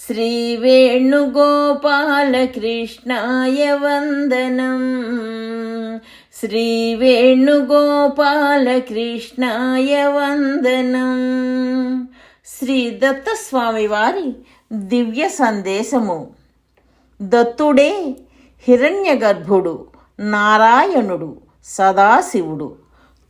श्रीवेणुगोपालकृष्णाय वन्दनम् శ్రీవేణుగోపాలకృష్ణాయ వందనం శ్రీ దత్తస్వామి వారి దివ్య సందేశము దత్తుడే హిరణ్య గర్భుడు నారాయణుడు సదాశివుడు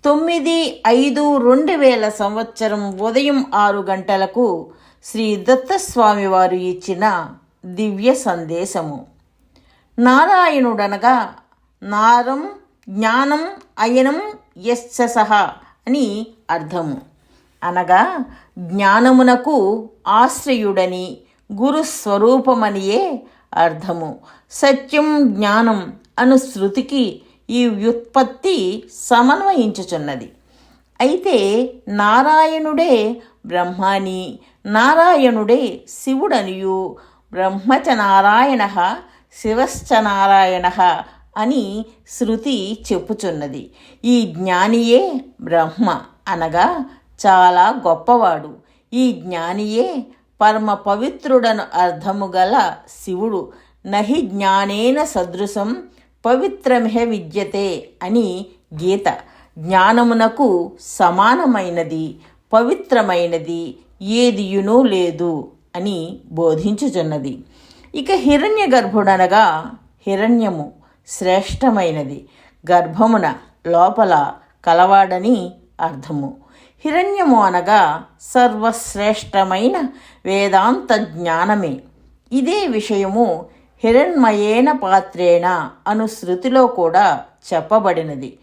తొమ్మిది ఐదు రెండు వేల సంవత్సరం ఉదయం ఆరు గంటలకు శ్రీ దత్తస్వామి వారు ఇచ్చిన దివ్య సందేశము. నారాయణుడనగా నారం జ్ఞానం అయనం యశస అని అర్థము. అనగా జ్ఞానమునకు ఆశ్రయుడని గురు స్వరూపమనియే అర్థము. సత్యం జ్ఞానం అను శృతికి ఈ వ్యుత్పత్తి సమన్వయించుచున్నది. అయితే నారాయణుడే బ్రహ్మాని నారాయణుడే శివుడనియు. బ్రహ్మచ నారాయణ శివశ్చ నారాయణ అని శృతి చెప్పుచున్నది. ఈ జ్ఞానియే బ్రహ్మ అనగా చాలా గొప్పవాడు. ఈ జ్ఞానియే పరమ పవిత్రుడను అర్థము గల శివుడు. నహి జ్ఞానేన సదృశం పవిత్రమిహ విద్యతే అని గీత. జ్ఞానమునకు సమానమైనది పవిత్రమైనది ఏదియునూ లేదు అని బోధించుచున్నది. ఇక హిరణ్య గర్భుడనగా హిరణ్యము శ్రేష్టమైనది. గర్భమున లోపల కలవాడని అర్థము. హిరణ్యము అనగా సర్వశ్రేష్టమైన వేదాంత జ్ఞానమే. ఇదే విషయము హిరణ్మయేన పాత్రేణ అను శృతిలో కూడా చెప్పబడినది.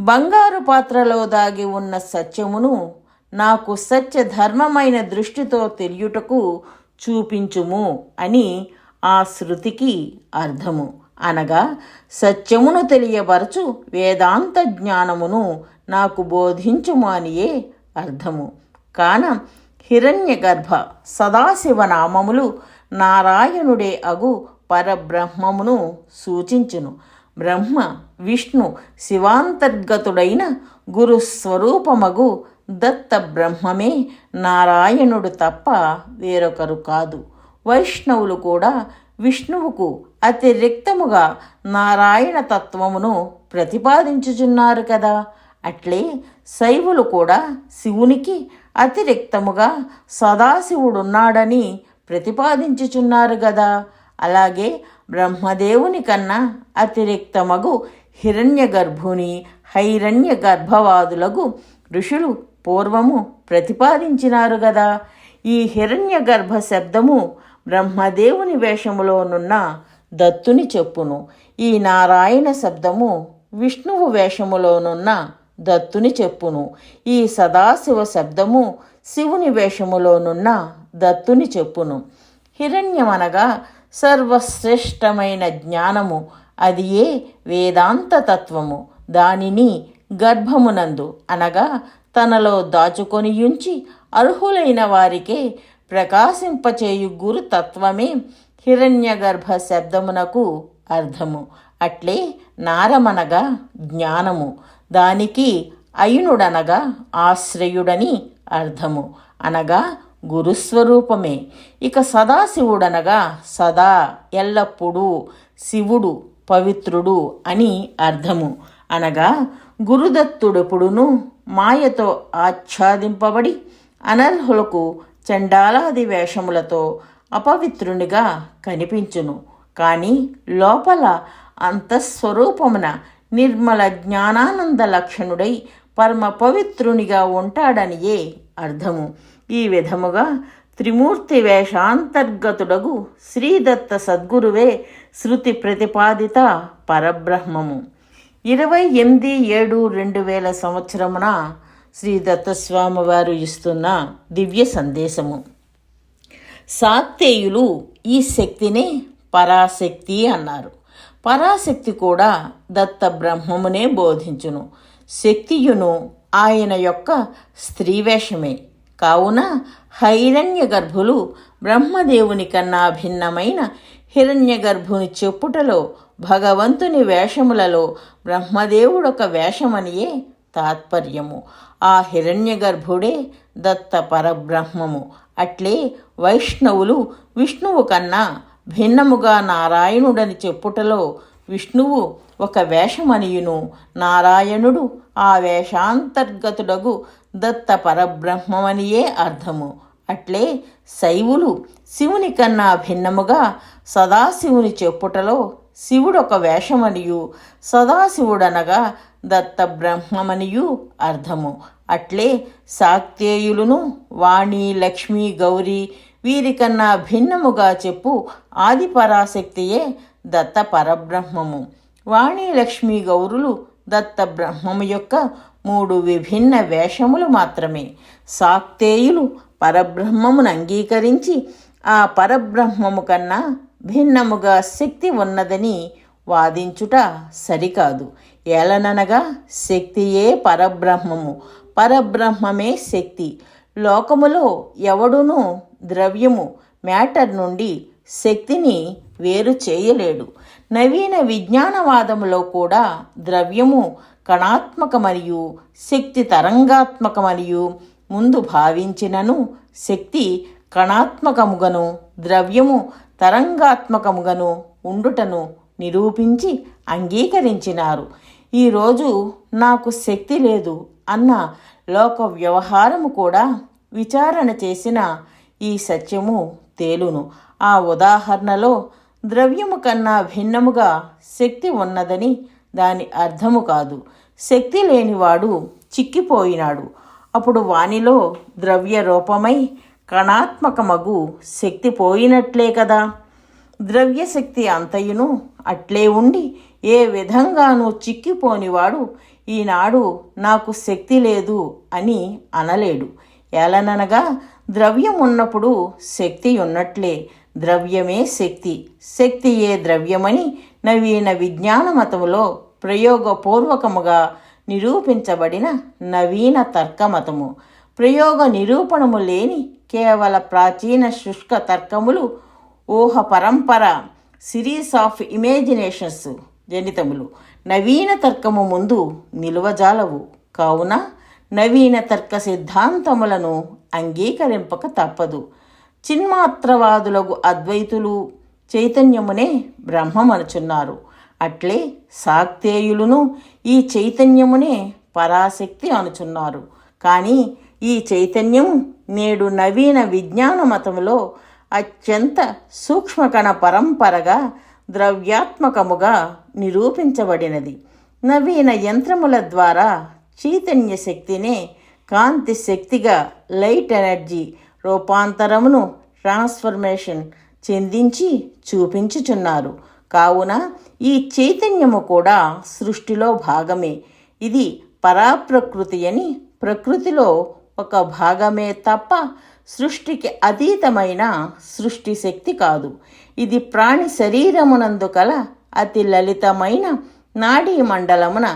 బంగారు పాత్రలో దాగి ఉన్న సత్యమును నాకు సత్య ధర్మమైన దృష్టితో తెలియుటకు చూపించుము అని ఆ శృతికి అర్థము. అనగా సత్యమును తెలియబరచు వేదాంత జ్ఞానమును నాకు బోధించుము అనియే అర్థము. కాన హిరణ్య గర్భ సదాశివనామములు నారాయణుడే అగు పరబ్రహ్మమును సూచించును. బ్రహ్మ విష్ణు శివాంతర్గతుడైన గురు స్వరూపమగు దత్త బ్రహ్మమే నారాయణుడు తప్ప వేరొకరు కాదు. వైష్ణవులు కూడా విష్ణువుకు అతిరిక్తముగా నారాయణ తత్వమును ప్రతిపాదించుచున్నారు కదా. అట్లే శైవులు కూడా శివునికి అతిరిక్తముగా సదాశివుడున్నాడని ప్రతిపాదించుచున్నారు కదా. అలాగే బ్రహ్మదేవుని కన్నా అతిరిక్తమగు హిరణ్య గర్భుని హైరణ్య గర్భవాదులకు ఋషులు పూర్వము ప్రతిపాదించినారు గదా. ఈ హిరణ్య గర్భ శబ్దము బ్రహ్మదేవుని వేషములోనున్న దత్తుని చెప్పును. ఈ నారాయణ శబ్దము విష్ణువు వేషములోనున్న దత్తుని చెప్పును. ఈ సదాశివ శబ్దము శివుని వేషములోనున్న దత్తుని చెప్పును. హిరణ్యమనగా సర్వశ్రేష్టమైన జ్ఞానము అది ఏ వేదాంత తత్వము దానిని గర్భమునందు అనగా తనలో దాచుకొనియుంచి అర్హులైన వారికే ప్రకాశింపచేయు గురు తత్వమే హిరణ్యగర్భ శబ్దమునకు అర్థము. అట్లే నారమనగా జ్ఞానము. దానికి అయునుడనగా ఆశ్రయుడని అర్థము. అనగా గురుస్వరూపమే. ఇక సదాశివుడనగా సదా ఎల్లప్పుడూ శివుడు పవిత్రుడు అని అర్థము. అనగా గురుదత్తుడెప్పుడును మాయతో ఆచ్ఛాదింపబడి అనర్హులకు చండాలాది వేషములతో అపవిత్రునిగా కనిపించును. కానీ లోపల అంతఃస్వరూపమున నిర్మల జ్ఞానానంద లక్షణుడై పరమ పవిత్రునిగా ఉంటాడనియే అర్థము. ఈ విధముగా త్రిమూర్తి వేషాంతర్గతుడగు శ్రీదత్త సద్గురువే శృతి ప్రతిపాదిత పరబ్రహ్మము. ఇరవై ఎనిమిది ఏడు రెండు వేల సంవత్సరమున శ్రీ దత్తస్వామి వారు ఇస్తున్న దివ్య సందేశము. సాత్తేయులు ఈ శక్తిని పరాశక్తి అన్నారు. పరాశక్తి కూడా దత్త బ్రహ్మమునే బోధించును. శక్తియును ఆయన యొక్క స్త్రీవేషమే కావున హైరణ్య గర్భులు బ్రహ్మదేవుని కన్నా భిన్నమైన హిరణ్య గర్భుని చెప్పుటలో భగవంతుని వేషములలో బ్రహ్మదేవుడొక వేషమనియే తాత్పర్యము. ఆ హిరణ్య గర్భుడే దత్త పరబ్రహ్మము. అట్లే వైష్ణవులు విష్ణువు కన్నా భిన్నముగా నారాయణుడని చెప్పుటలో విష్ణువు ఒక వేషమనియును. నారాయణుడు ఆ వేషాంతర్గతుడగు దత్త పరబ్రహ్మమనియే అర్థము. అట్లే శైవులు శివుని కన్నా భిన్నముగా సదాశివుని చెప్పుటలో శివుడు ఒక వేషమనియు సదాశివుడనగా దత్త బ్రహ్మమనియు అర్థము. అట్లే శాక్తేయులును వాణి లక్ష్మి గౌరీ వీరికన్నా భిన్నముగా చెప్పు ఆది పరాశక్తియే దత్త పరబ్రహ్మము వాణి లక్ష్మి గౌరులు దత్త బ్రహ్మము యొక్క మూడు విభిన్న వేషములు మాత్రమే. శాక్తేయులు పరబ్రహ్మమును అంగీకరించి ఆ పరబ్రహ్మము కన్నా భిన్నముగా శక్తి ఉన్నదని వాదించుట సరికాదు. ఏలననగా శక్తియే పరబ్రహ్మము పరబ్రహ్మమే శక్తి. లోకములో ఎవడునూ ద్రవ్యము మ్యాటర్ నుండి శక్తిని వేరు చేయలేడు. నవీన విజ్ఞానవాదములో కూడా ద్రవ్యము కణాత్మక మరియు శక్తి తరంగాత్మక మరియు ముందు భావించినను శక్తి కణాత్మకముగను ద్రవ్యము తరంగాత్మకముగను ఉండుటను నిరూపించి అంగీకరించినారు. ఈరోజు నాకు శక్తి లేదు అన్న లోక వ్యవహారము కూడా విచారణ చేసిన ఈ సత్యము తేలును. ఆ ఉదాహరణలో ద్రవ్యము కన్నా భిన్నముగా శక్తి ఉన్నదని దాని అర్థము కాదు. శక్తి లేనివాడు చిక్కిపోయినాడు. అప్పుడు వానిలో ద్రవ్య రూపమై కణాత్మకమగు శక్తి పోయినట్లే కదా. ద్రవ్యశక్తి అంతయును అట్లే ఉండి ఏ విధంగానూ చిక్కిపోనివాడు ఈనాడు నాకు శక్తి లేదు అని అనలేడు. ఎలననగా ద్రవ్యం ఉన్నప్పుడు శక్తి ఉన్నట్లే ద్రవ్యమే శక్తి. శక్తియే ద్రవ్యమని నవీన విజ్ఞాన మతములో ప్రయోగపూర్వకముగా నిరూపించబడిన నవీన తర్కమతము. ప్రయోగ నిరూపణము లేని కేవల ప్రాచీన శుష్క తర్కములు ఊహ పరంపర సిరీస్ ఆఫ్ ఇమేజినేషన్స్ జనితములు. నవీన తర్కము ముందు నిలువజాలవు. కావున నవీన తర్క సిద్ధాంతములను అంగీకరింపక తప్పదు. చిన్మాత్రవాదులకు అద్వైతులు చైతన్యమునే బ్రహ్మమనుచున్నారు. అట్లే శాక్తేయులును ఈ చైతన్యమునే పరాశక్తి అనుచున్నారు. కానీ ఈ చైతన్యము నేడు నవీన విజ్ఞాన మతములో అత్యంత సూక్ష్మకణ పరంపరగా ద్రవ్యాత్మకముగా నిరూపించబడినది. నవీన యంత్రముల ద్వారా చైతన్య శక్తినే కాంతి శక్తిగా లైట్ ఎనర్జీ రూపాంతరమును ట్రాన్స్ఫర్మేషన్ చెందించి చూపించుచున్నారు. కావున ఈ చైతన్యము కూడా సృష్టిలో భాగమే. ఇది పరాప్రకృతి అని ప్రకృతిలో ఒక భాగమే తప్ప సృష్టికి అతీతమైన సృష్టి శక్తి కాదు. ఇది ప్రాణి శరీరమునందు కల అతి లలితమైన నాడీ మండలమున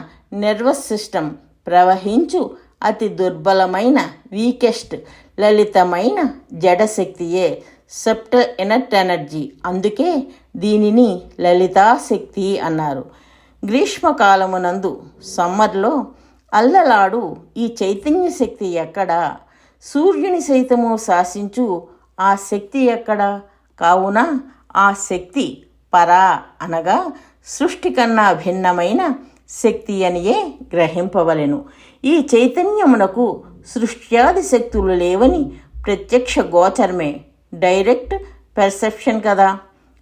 నెర్వస్ సిస్టమ్ ప్రవహించు అతి దుర్బలమైన వీకెస్ట్ లలితమైన జడశక్తియే సెప్ట ఎనర్ట్ ఎనర్జీ. అందుకే దీనిని లలితాశక్తి అన్నారు. గ్రీష్మకాలమునందు సమ్మర్లో అల్లలాడు ఈ చైతన్య శక్తి ఎక్కడ? సూర్యుని సైతము శాసించు ఆ శక్తి ఎక్కడ? కావున ఆ శక్తి పరా అనగా సృష్టి కన్నా భిన్నమైన శక్తి అనియే గ్రహింపవలెను. ఈ చైతన్యమునకు సృష్ట్యాది శక్తులు లేవని ప్రత్యక్ష గోచరమే. డైరెక్ట్ పెర్సెప్షన్ కదా?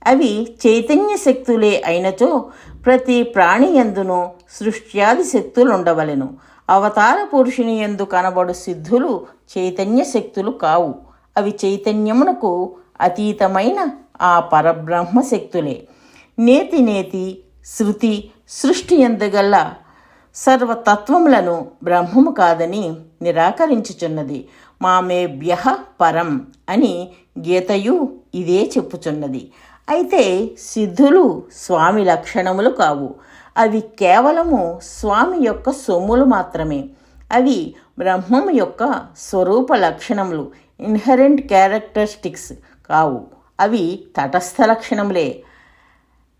అవి చైతన్య శక్తులే అయినచో ప్రతి ప్రాణి ఎందును సృష్ట్యాది శక్తులు ఉండవలెను అవతార పురుషుని ఎందు కనబడు సిద్ధులు చైతన్య శక్తులు కావు. అవి చైతన్యమునకు అతీతమైన ఆ పరబ్రహ్మ శక్తులే. నేతి నేతి శృతి సృష్టి ఎందుగల్ల సర్వతత్వములను బ్రహ్మము కాదని నిరాకరించుచున్నది. మామేభ్య పరం అని గీతయు ఇదే చెప్పుచున్నది. అయితే సిద్ధులు స్వామి లక్షణములు కావు. అవి కేవలము స్వామి యొక్క సొమ్ములు మాత్రమే. అవి బ్రహ్మము యొక్క స్వరూప లక్షణములు ఇన్హరెంట్ క్యారెక్టరిస్టిక్స్ కావు. అవి తటస్థ లక్షణములే.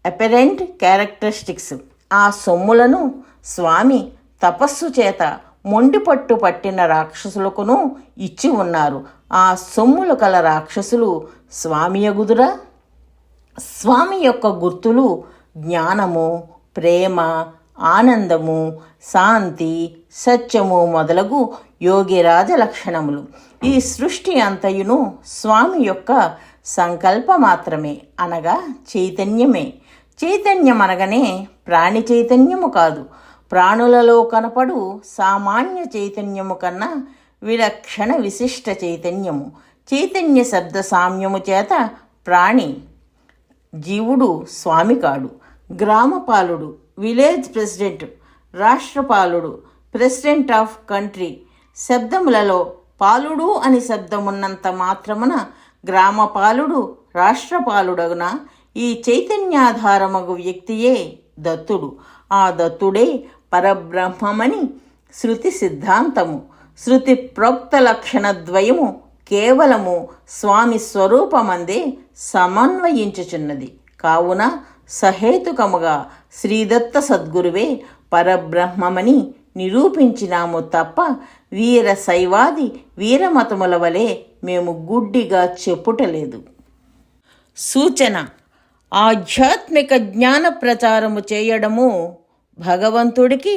అపెరెంట్ క్యారెక్టరిస్టిక్స్ ఆ సొమ్ములను స్వామి తపస్సు చేత మొండిపట్టు పట్టిన రాక్షసులకును ఇచ్చి ఉన్నారు. ఆ సొమ్ములు కల రాక్షసులు స్వామి ఎగుదురా స్వామి యొక్క గుర్తులు జ్ఞానము ప్రేమ ఆనందము శాంతి సత్యము మొదలగు యోగిరాజ లక్షణములు. ఈ సృష్టి అంతయును స్వామి యొక్క సంకల్ప మాత్రమే అనగా చైతన్యమే. చైతన్యం అనగానే ప్రాణి చైతన్యము కాదు. ప్రాణులలో కనపడు సామాన్య చైతన్యము కన్నా విలక్షణ విశిష్ట చైతన్యము. చైతన్య శబ్ద సామ్యము చేత ప్రాణి జీవుడు స్వామి కాడు గ్రామపాలుడు విలేజ్ ప్రెసిడెంట్ రాష్ట్రపాలుడు ప్రెసిడెంట్ ఆఫ్ కంట్రీ. శబ్దములలో పాలుడు అని శబ్దమున్నంత మాత్రమున గ్రామపాలుడు రాష్ట్రపాలుడగున ఈ చైతన్యాధారమగు వ్యక్తియే దత్తుడు. ఆ దత్తుడే పరబ్రహ్మమని శృతి సిద్ధాంతము. శృతి ప్రోక్త లక్షణద్వయము కేవలము స్వామి స్వరూపమందే సమన్వయించుచున్నది. కావున సహేతుకముగా శ్రీదత్త సద్గురువే పరబ్రహ్మమని నిరూపించినాము తప్ప వీర శైవాది వీరమతముల వలె మేము గుడ్డిగా చెప్పుటలేదు. సూచన ఆధ్యాత్మిక జ్ఞాన ప్రచారము చేయడము భగవంతుడికి